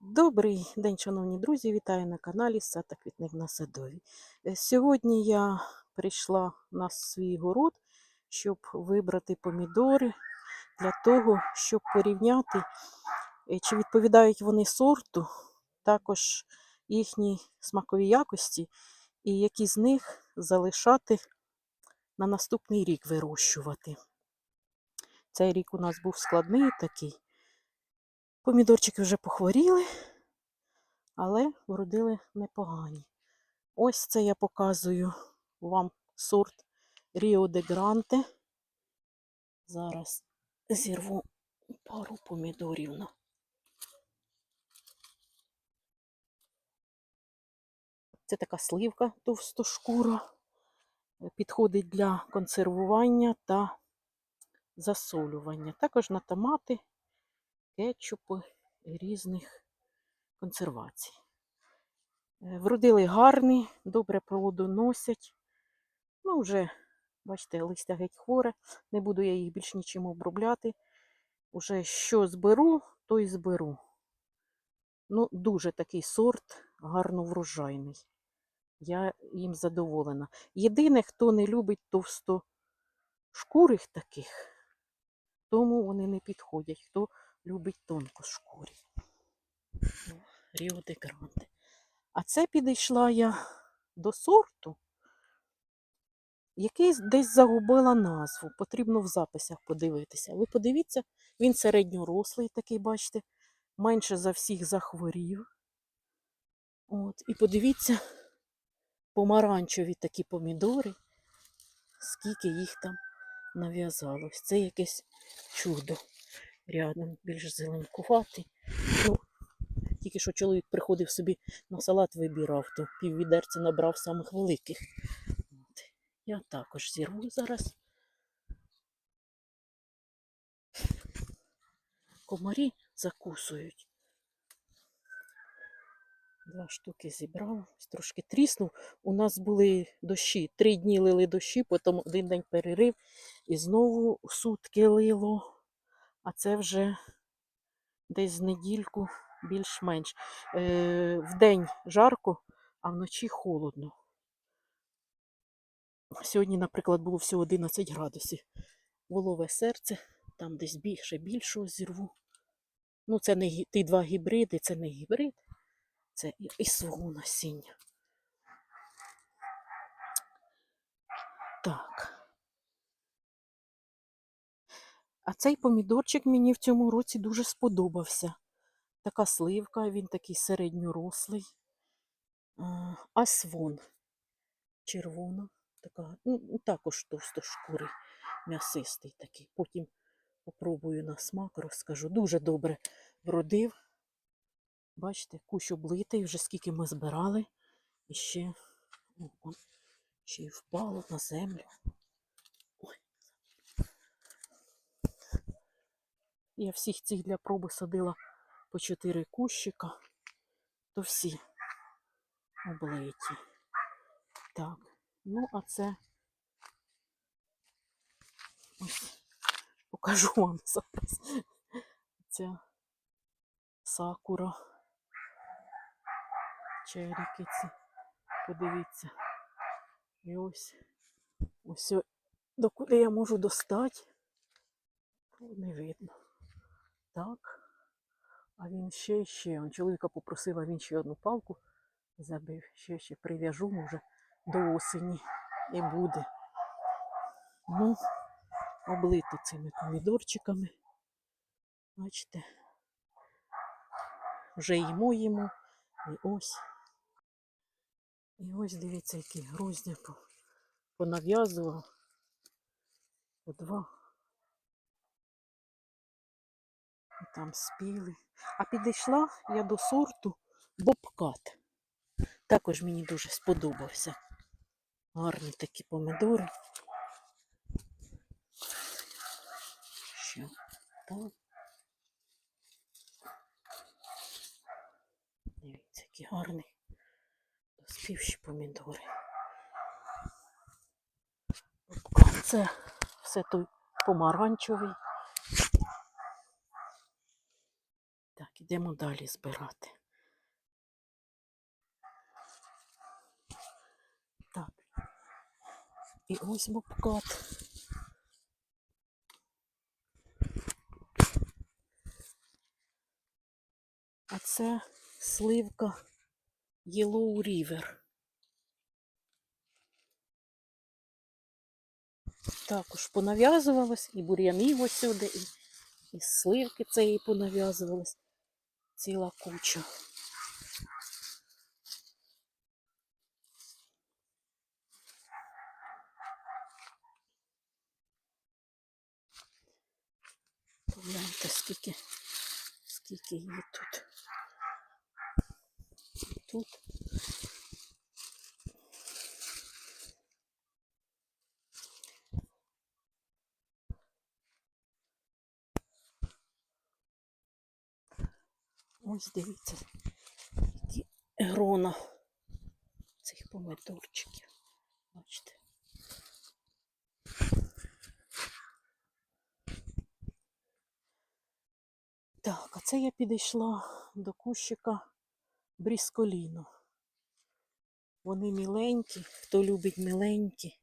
Добрий день, шановні друзі! Вітаю на каналі Сад та Квітник на Садові. Сьогодні я прийшла на свій город, щоб вибрати помідори для того, щоб порівняти, е, чи відповідають вони сорту, також їхній смакові якості, і які з них залишати на наступний рік вирощувати. Цей рік у нас був складний такий. Помідорчики вже похворіли, але вродили непогані. Ось це я показую вам сорт Ріо де Гранте. Зараз зірву пару помідорів. на. Це така сливка товстошкура. Підходить для консервування та засолювання. Також на томати кетчупи різних консервацій. Е, Вродили гарні, добре плодоносять. Ну, вже, бачите, листя геть хворе, не буду я їх більш нічим обробляти. Уже що зберу, то й зберу. Ну, дуже такий сорт, гарно врожайний. Я їм задоволена. Єдине, хто не любить товстошкурих таких, тому вони не підходять. Хто любить тонкошкурі. Ріо де Гранде. А це підійшла я до сорту, який десь загубила назву. Потрібно в записах подивитися. Ви подивіться, він середньорослий такий, бачите, менше за всіх захворів. От, і подивіться, помаранчеві такі помідори, скільки їх там нав'язалось. Це якесь чудо рядом, більш зеленкуватий. Ну, тільки що чоловік приходив собі на салат вибирав, то піввідерця набрав самих великих. От. Я також зірву зараз. Комарі закусують. Два штуки зібрала, ось трошки тріснув. У нас були дощі. Три дні лили дощі, потім один день перерив і знову сутки лило. А це вже десь з недільку більш-менш. Е, вдень жарко, а вночі холодно. Сьогодні, наприклад, було всього 11 градусів. Волове серце, там десь більше більшого зірву. Ну, це не ті два гібриди, це не гібрид, це і- свого насіння. Так. А цей помідорчик мені в цьому році дуже сподобався. Така сливка, він такий середньорослий. Асвон червона, така, ну, також товстошкурий, м'ясистий такий. Потім попробую на смак, розкажу. Дуже добре вродив. Бачите, кущ облитий, вже скільки ми збирали. І ще, о, ще й впало на землю. Я всіх цих для проби садила по чотири кущика, то всі облиті. Так, ну а це ось покажу вам зараз. Ця сакура. Черіки ці. Подивіться. І ось ось докуди я можу достати. Не видно. Так. А він ще ще. Он чоловіка попросив, а він ще одну палку забив. Ще ще прив'яжу, може, до осені і буде. Ну, облито цими помідорчиками. Бачите. Вже їмо їмо. І ось. І ось дивіться, які грозді понав'язував. По два. Там спіли. А підійшла я до сорту бобкат. Також мені дуже сподобався. Гарні такі помідори. Що так. Дивіться, які гарні доспівші помідори. Бобкат. Це все той помаранчевий. Так, і Підемо далі збирати. Так. І ось бобкат. А це сливка Yellow River. Також понав'язувалось, і бур'яни ось сюди, і, і сливки цієї понав'язувалось. Ціла куча. Погляньте, скільки, скільки її тут. Тут. Ось дивіться, які грона цих помидорчиків. Бачите. Так, а це я підійшла до кущика брісколіну. Вони міленькі, хто любить миленькі,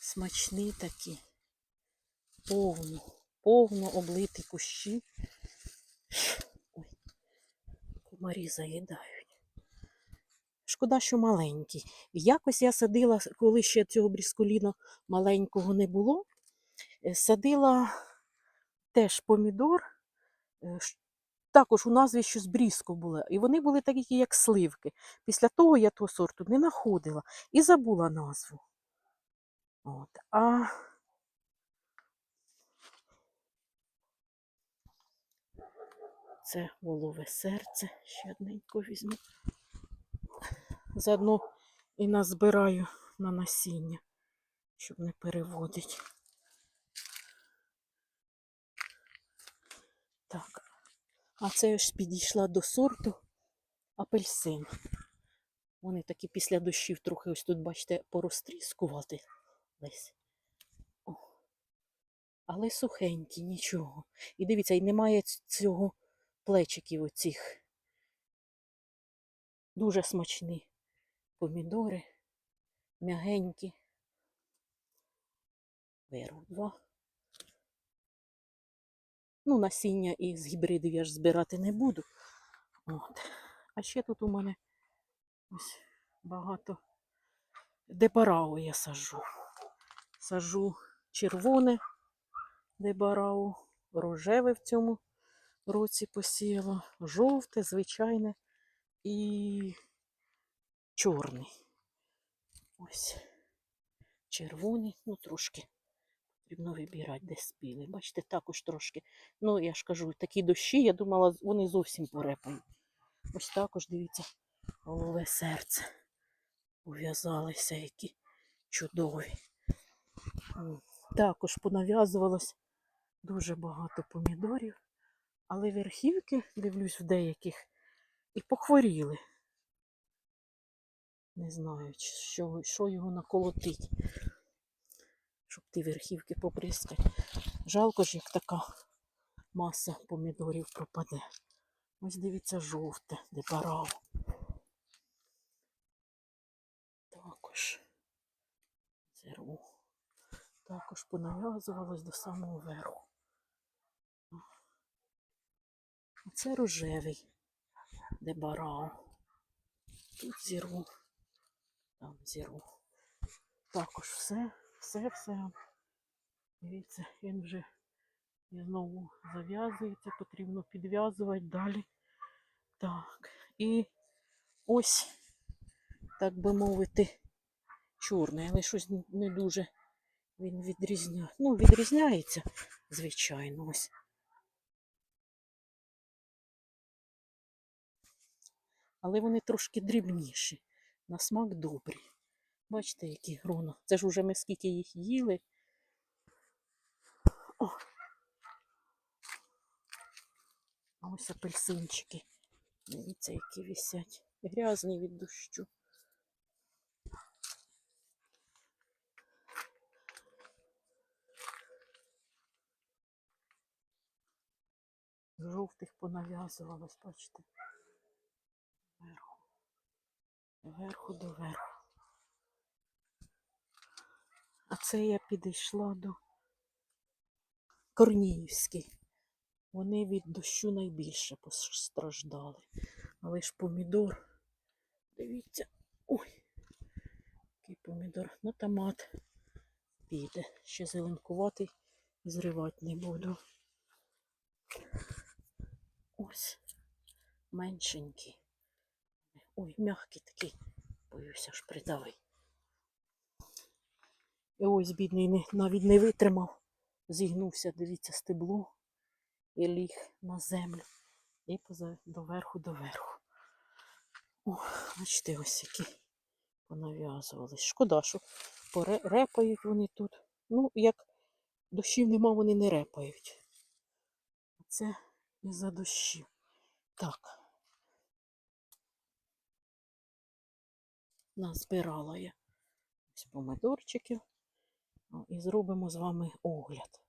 смачні такі, повно, повно облиті кущі. Комарі заїдають. Шкода, що маленькі. Якось я садила, коли ще цього брісколіну маленького не було, е, садила теж помідор. е, Також у назві щось брізко було. І вони були такі, як сливки. Після того я того сорту не знаходила і забула назву. От. А це волове серце. Ще одненько візьму. Заодно і назбираю на насіння, щоб не переводить. Так. А це я ж підійшла до сорту апельсин. Вони такі після дощів трохи ось тут, бачите, порозтріскувати десь. Але сухенькі, нічого. І дивіться, і немає цього плечиків оцих. Дуже смачні помідори, м'ягенькі. Беру два. Ну, насіння із гібридів я ж збирати не буду. От. А ще тут у мене ось багато дебарау я сажу. Сажу червоне дебарау, рожеве в цьому році посіяла, жовте, звичайне і чорний. Ось червоний, ну трошки потрібно вибирати, де спіли. Бачите, також трошки. Ну, я ж кажу, такі дощі, я думала, вони зовсім порепають. Ось також, дивіться, голове серце. Ув'язалися, які чудові. Також понав'язувалось дуже багато помідорів, але верхівки, дивлюсь, в деяких і похворіли. Не знаю, що, що його наколотить, щоб ті верхівки поприскати. Жалко ж, як така маса помідорів пропаде. Ось дивіться, жовте, де барав. Також зеру. Також понав'язувалось до самого верху. Оце рожевий, дебарал. Тут зірву, там зірву. Також все, все, все. Дивіться, він вже і знову зав'язується, потрібно підв'язувати далі. Так, і ось, так би мовити, чорний, але щось не дуже він відрізняє. Ну, відрізняється, звичайно, ось. Але вони трошки дрібніші. На смак добрі. Бачите, які грона. Це ж уже ми скільки їх їли. О. Ось апельсинчики. Дивіться, які висять. Грязні від дощу. жовтих понав'язувалось, бачите. Вверху до верху. А це я підійшла до Корніївський. Вони від дощу найбільше постраждали. Але ж помідор, дивіться, ой, який помідор на томат піде. Ще зеленкуватий, зривати не буду. Ось, меншенький. Ой, м'який такий, боюся ж придавий. І ось бідний не, навіть не витримав, зігнувся, дивіться, стебло і ліг на землю. І поза доверху доверху. О, бачите, ось які понав'язувались. Шкода, що поре- репають вони тут. Ну, як дощів нема, вони не репають. Це із-за дощів. Так. Назбирала я ось помидорчиків. І зробимо з вами огляд.